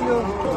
you.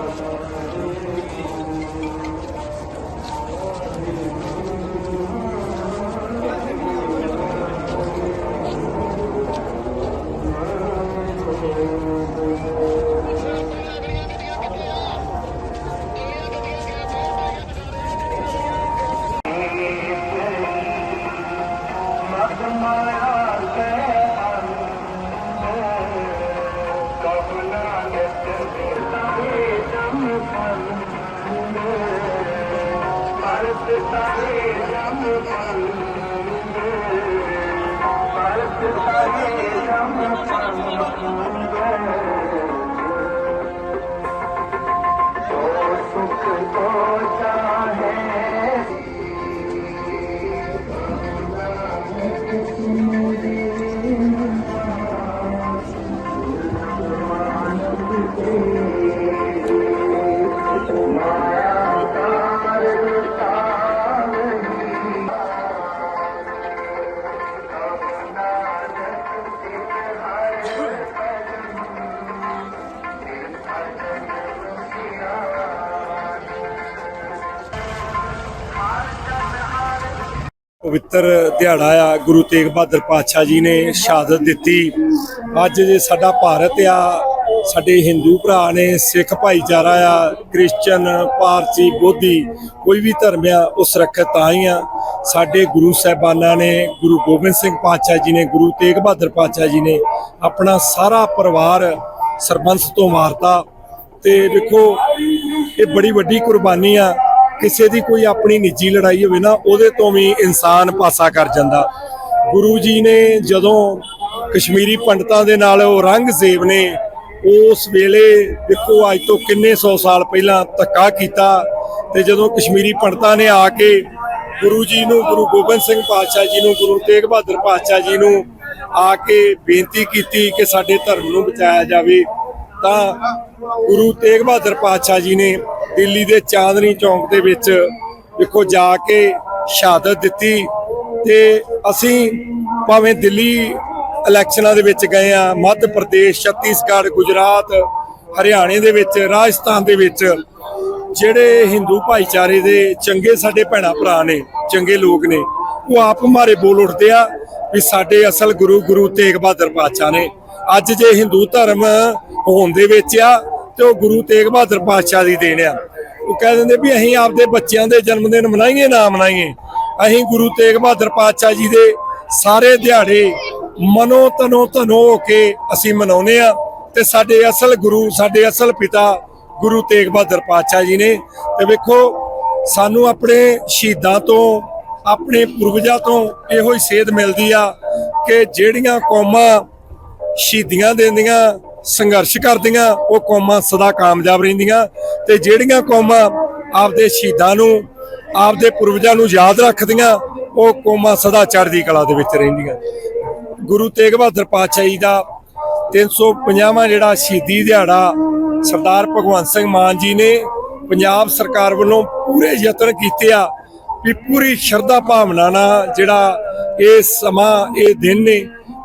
ਪਵਿੱਤਰ ਦਿਹਾੜਾ ਆ, ਗੁਰੂ ਤੇਗ ਬਹਾਦਰ ਪਾਤਸ਼ਾਹ ਜੀ ਨੇ ਸ਼ਹਾਦਤ ਦਿੱਤੀ। ਅੱਜ ਜੇ ਸਾਡਾ ਭਾਰਤ ਆ, ਸਾਡੇ ਹਿੰਦੂ ਭਰਾ ਨੇ, ਸਿੱਖ ਭਾਈਚਾਰਾ ਆ ਕ੍ਰਿਸਚੀਅਨ ਪਾਰਸੀ ਬੋਧੀ, ਕੋਈ ਵੀ ਧਰਮ ਆ, ਉਹ ਸੁਰੱਖਿਅਤ ਤਾਂ ਹੀ ਆ। ਸਾਡੇ ਗੁਰੂ ਸਾਹਿਬਾਨਾਂ ਨੇ, ਗੁਰੂ ਗੋਬਿੰਦ ਸਿੰਘ ਪਾਤਸ਼ਾਹ ਜੀ ਨੇ, ਗੁਰੂ ਤੇਗ ਬਹਾਦਰ ਪਾਤਸ਼ਾਹ ਜੀ ਨੇ ਆਪਣਾ ਸਾਰਾ ਪਰਿਵਾਰ ਸਰਬੰਸ ਤੋਂ ਮਾਰਤਾ। ਤੇ ਵੇਖੋ ਇਹ ਬੜੀ ਵੱਡੀ ਕੁਰਬਾਨੀ ਆ। ਕਿਸੇ ਦੀ ਕੋਈ ਆਪਣੀ ਨਿੱਜੀ ਲੜਾਈ ਹੋਵੇ ਨਾ, ਉਹਦੇ ਤੋਂ ਵੀ ਇਨਸਾਨ ਪਾਸਾ ਕਰ ਜਾਂਦਾ। ਗੁਰੂ ਜੀ ਨੇ ਜਦੋਂ ਕਸ਼ਮੀਰੀ ਪੰਡਤਾਂ ਦੇ ਨਾਲ ਉਹ ਰੰਗਜ਼ੇਬ ਨੇ, ਉਸ ਵੇਲੇ ਦੇਖੋ ਅੱਜ ਤੋਂ ਕਿੰਨੇ ਸੌ ਸਾਲ ਪਹਿਲਾਂ ਧੱਕਾ ਕੀਤਾ ਤੇ ਜਦੋਂ ਕਸ਼ਮੀਰੀ ਪੰਡਤਾਂ ਨੇ ਆ ਕੇ ਗੁਰੂ ਜੀ ਨੂੰ, ਗੁਰੂ ਗੋਬਿੰਦ ਸਿੰਘ ਪਾਤਸ਼ਾਹ ਜੀ ਨੂੰ, ਗੁਰੂ ਤੇਗ ਬਹਾਦਰ ਪਾਤਸ਼ਾਹ ਜੀ ਨੂੰ ਆ ਕੇ ਬੇਨਤੀ ਕੀਤੀ ਕਿ ਸਾਡੇ ਧਰਮ ਨੂੰ ਬਚਾਇਆ ਜਾਵੇ, ਤਾਂ ਗੁਰੂ ਤੇਗ ਬਹਾਦਰ ਪਾਤਸ਼ਾਹ ਜੀ ਨੇ ਦਿੱਲੀ ਦੇ ਚਾਂਦਨੀ ਚੌਂਕ ਦੇ ਵਿੱਚ ਦੇਖੋ ਜਾ ਕੇ ਸ਼ਹਾਦਤ ਦਿੱਤੀ ਤੇ ਅਸੀਂ ਭਾਵੇਂ ਦਿੱਲੀ ਇਲੈਕਸ਼ਨਾਂ ਦੇ ਵਿੱਚ ਗਏ ਆ ਮੱਧ ਪ੍ਰਦੇਸ਼, ਛੱਤੀਸਗੜ੍ਹ, ਗੁਜਰਾਤ, ਹਰਿਆਣੇ ਦੇ ਵਿੱਚ, ਰਾਜਸਥਾਨ ਦੇ ਵਿੱਚ, ਜਿਹੜੇ ਹਿੰਦੂ ਭਾਈਚਾਰੇ ਦੇ ਚੰਗੇ ਸਾਡੇ ਭੈਣਾ ਭਰਾ ਨੇ, ਚੰਗੇ ਲੋਕ ਨੇ, ਉਹ ਆਪ ਮਾਰੇ ਬੋਲ ਉੱਠਦੇ ਆ ਵੀ ਸਾਡੇ ਅਸਲ ਗੁਰੂ ਗੁਰੂ ਤੇਗ ਬਹਾਦਰ ਪਾਤਸ਼ਾਹ ਨੇ। ਅੱਜ ਜੇ ਹਿੰਦੂ ਧਰਮ ਹੋਣ ਦੇ ਵਿੱਚ ਆ ਤੇ ਉਹ ਗੁਰੂ ਤੇਗ ਬਹਾਦਰ ਪਾਤਸ਼ਾਹ ਦੀ ਦੇਣ ਆ। ਉਹ ਕਹਿ ਦਿੰਦੇ ਵੀ ਅਸੀਂ ਆਪਦੇ ਬੱਚਿਆਂ ਦੇ ਜਨਮ ਦਿਨ ਮਨਾਈਏ, ਨਾ ਮਨਾਈਏ। ਅਸੀਂ ਗੁਰੂ ਤੇਗ ਬਹਾਦਰ ਪਾਤਸ਼ਾਹ ਜੀ ਦੇ ਸਾਰੇ ਦਿਹਾੜੇ ਮਨੋ ਤਨੋ ਧਨੋ ਹੋ ਕੇ ਅਸੀਂ ਮਨਾਉਨੇ ਆ ਤੇ ਸਾਡੇ ਅਸਲ ਗੁਰੂ, ਸਾਡੇ ਅਸਲ ਪਿਤਾ ਗੁਰੂ ਤੇਗ ਬਹਾਦਰ ਪਾਤਸ਼ਾਹ ਜੀ ਨੇ। ਤੇ ਵੇਖੋ, ਸਾਨੂੰ ਆਪਣੇ ਸ਼ਹੀਦਾਂ ਤੋਂ, ਆਪਣੇ ਪੂਰਵਜਾਂ ਤੋਂ ਇਹੋ ਹੀ ਸੇਧ ਮਿਲਦੀ ਆ ਕਿ ਜਿਹੜੀਆਂ ਕੌਮਾਂ ਸ਼ਹੀਦੀਆਂ ਦਿੰਦੀਆਂ ਸੰਘਰਸ਼ ਕਰਦੀਆਂ, ਉਹ ਕੌਮਾਂ ਸਦਾ ਕਾਮਯਾਬ ਰਹਿੰਦੀਆਂ ਤੇ ਜਿਹੜੀਆਂ ਕੌਮਾਂ ਆਪਦੇ ਸ਼ਹੀਦਾਂ ਨੂੰ, ਆਪਦੇ ਪੂਰਵਜਾਂ ਨੂੰ ਯਾਦ ਰੱਖਦੀਆਂ, ਉਹ ਕੌਮਾਂ ਸਦਾ ਚੜ੍ਹਦੀ ਕਲਾ ਦੇ ਵਿੱਚ ਰਹਿੰਦੀਆਂ। ਗੁਰੂ ਤੇਗ ਬਹਾਦਰ ਪਾਤਸ਼ਾਹ ਜੀ ਦਾ 350ਵਾਂ ਜਿਹੜਾ ਸ਼ਹੀਦੀ ਦਿਹਾੜਾ ਸਰਦਾਰ ਭਗਵੰਤ ਸਿੰਘ ਮਾਨ ਜੀ ਨੇ ਪੰਜਾਬ ਸਰਕਾਰ ਵੱਲੋਂ ਪੂਰੇ ਯਤਨ ਕੀਤੇ ਆ ਵੀ ਪੂਰੀ ਸ਼ਰਧਾ ਭਾਵਨਾ ਨਾਲ ਜਿਹੜਾ ਇਹ ਸਮਾਂ, ਇਹ ਦਿਨ ਨੇ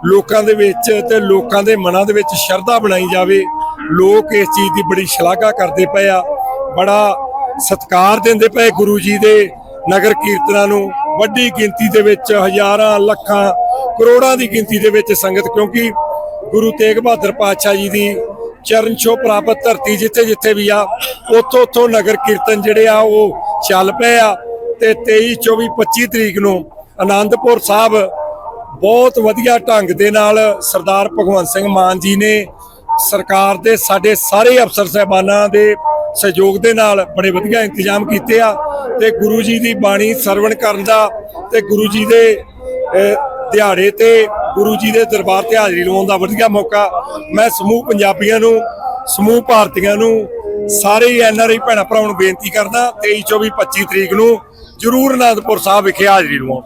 ਲੋਕਾਂ ਦੇ ਵਿੱਚ ਤੇ ਲੋਕਾਂ ਦੇ ਮਨਾਂ ਦੇ ਵਿੱਚ ਸ਼ਰਧਾ ਬਣਾਈ ਜਾਵੇ। ਲੋਕ ਇਸ ਚੀਜ਼ ਦੀ ਬੜੀ ਸ਼ਲਾਘਾ ਕਰਦੇ ਪਏ ਆ। ਬੜਾ ਸਤਿਕਾਰ ਦਿੰਦੇ ਪਏ ਗੁਰੂ ਜੀ ਦੇ ਨਗਰ ਕੀਰਤਨਾਂ ਨੂੰ। ਵੱਡੀ ਗਿਣਤੀ ਦੇ ਵਿੱਚ ਹਜ਼ਾਰਾਂ, ਲੱਖਾਂ, ਕਰੋੜਾਂ ਦੀ ਗਿਣਤੀ ਦੇ ਵਿੱਚ ਸੰਗਤ ਕਿਉਂਕਿ ਗੁਰੂ ਤੇਗ ਬਹਾਦਰ ਪਾਤਸ਼ਾਹ ਜੀ ਦੀ ਚਰਨ ਛੋਹ ਪ੍ਰਾਪਤ ਧਰਤੀ ਜਿੱਥੇ ਜਿੱਥੇ ਵੀ ਆ, ਉੱਥੋਂ ਉੱਥੋਂ ਨਗਰ ਕੀਰਤਨ ਜਿਹੜੇ ਆ ਉਹ ਚੱਲ ਪਏ ਆ। ਤੇ 23 24 25 ਤਰੀਕ ਨੂੰ ਆਨੰਦਪੁਰ ਸਾਹਿਬ ਬਹੁਤ ਵਧੀਆ ਢੰਗ ਦੇ ਨਾਲ ਸਰਦਾਰ ਭਗਵੰਤ ਸਿੰਘ ਮਾਨ ਜੀ ਨੇ ਸਰਕਾਰ ਦੇ ਸਾਡੇ ਸਾਰੇ ਅਫਸਰ ਸਹਿਬਾਨਾਂ ਦੇ ਸਹਿਯੋਗ ਦੇ ਨਾਲ ਬੜੇ ਵਧੀਆ ਇੰਤਜ਼ਾਮ ਕੀਤੇ ਆ ਤੇ ਗੁਰੂ ਜੀ ਦੀ ਬਾਣੀ ਸਰਵਣ ਕਰਨ ਦਾ ਤੇ ਗੁਰੂ ਜੀ ਦੇ ਦਿਹਾੜੇ ਤੇ ਗੁਰੂ ਜੀ ਦੇ ਦਰਬਾਰ ਤੇ ਹਾਜ਼ਰੀ ਲਵਾਉਣ ਦਾ ਵਧੀਆ ਮੌਕਾ ਮੈਂ ਸਮੂਹ ਪੰਜਾਬੀਆਂ ਨੂੰ, ਸਮੂਹ ਭਾਰਤੀਆਂ ਨੂੰ ਸਾਰੇ ਐਨਆਰਆਈ ਭੈਣਾਂ ਭਰਾਵਾਂ ਨੂੰ ਬੇਨਤੀ ਕਰਦਾ 23 24 25 ਤਰੀਕ ਨੂੰ ਜਰੂਰ ਅਨੰਦਪੁਰ ਸਾਹਿਬ ਵਿਖੇ ਹਾਜ਼ਰੀ ਲਵਾਉਣ।